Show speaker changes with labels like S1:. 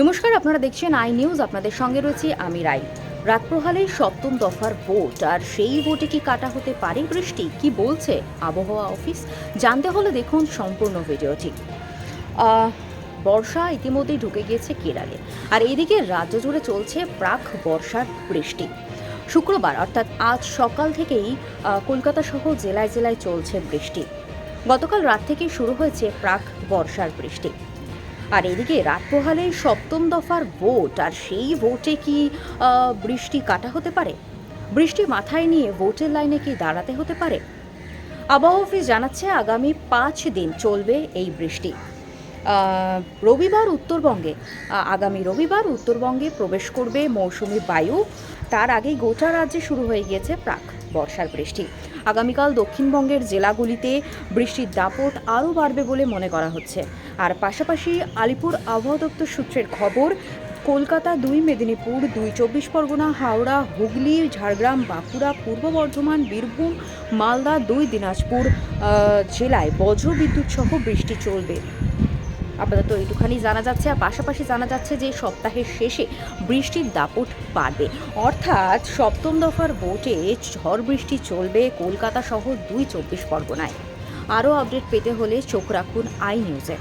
S1: নমস্কার, আপনারা দেখছেন আই নিউজ। আপনাদের সঙ্গে রয়েছে আমি রাই। রাত প্রহালে সপ্তম দফার ভোট, আর সেই ভোটে কি কাটা হতে পারে বৃষ্টি? কি বলছে আবহাওয়া অফিস? জানতে হলে দেখুন সম্পূর্ণ ভিডিওটি। বর্ষা ইতিমধ্যেই ঢুকে গিয়েছে কেরালে, আর এদিকে রাজ্য জুড়ে চলছে প্রাক বর্ষার বৃষ্টি। শুক্রবার, অর্থাৎ আজ সকাল থেকেই কলকাতা সহ জেলায় জেলায় চলছে বৃষ্টি। গতকাল রাত থেকেই শুরু হয়েছে প্রাক বর্ষার বৃষ্টি। আর এদিকে রাত পোহালে সপ্তম দফার ভোট, আর সেই ভোটে কি বৃষ্টি কাটা হতে পারে? বৃষ্টি মাথায় নিয়ে ভোটের লাইনে কি দাঁড়াতে হতে পারে? আবহাওয়া অফিস জানাচ্ছে আগামী পাঁচ দিন চলবে এই বৃষ্টি। রবিবার উত্তরবঙ্গে আগামী রবিবার উত্তরবঙ্গে প্রবেশ করবে মৌসুমি বায়ু। তার আগেই গোটা রাজ্যে শুরু হয়ে গিয়েছে প্রাক বর্ষার বৃষ্টি। আগামীকাল দক্ষিণবঙ্গের জেলাগুলিতে বৃষ্টির দাপট আরও বাড়বে বলে মনে করা হচ্ছে। আর পাশাপাশি আলিপুর আবহাওয়া দপ্তর সূত্রের খবর, কলকাতা দুই, মেদিনীপুর দুই, চব্বিশ পরগনা, হাওড়া, হুগলি, ঝাড়গ্রাম, বাঁকুড়া, পূর্ব বর্ধমান, বীরভূম, মালদা দুই, দিনাজপুর জেলায় বজ্রবিদ্যুৎ সহ বৃষ্টি চলবে। আপাতত এইটুখানি জানা যাচ্ছে, আর পাশাপাশি জানা যাচ্ছে যে সপ্তাহের শেষে বৃষ্টির দাপট বাড়বে। অর্থাৎ সপ্তম দফার ভোটে ঝড় বৃষ্টি চলবে কলকাতা সহ দুই চব্বিশ পরগনায়। আরও আপডেট পেতে হলে চোখ রাখুন আই নিউজে।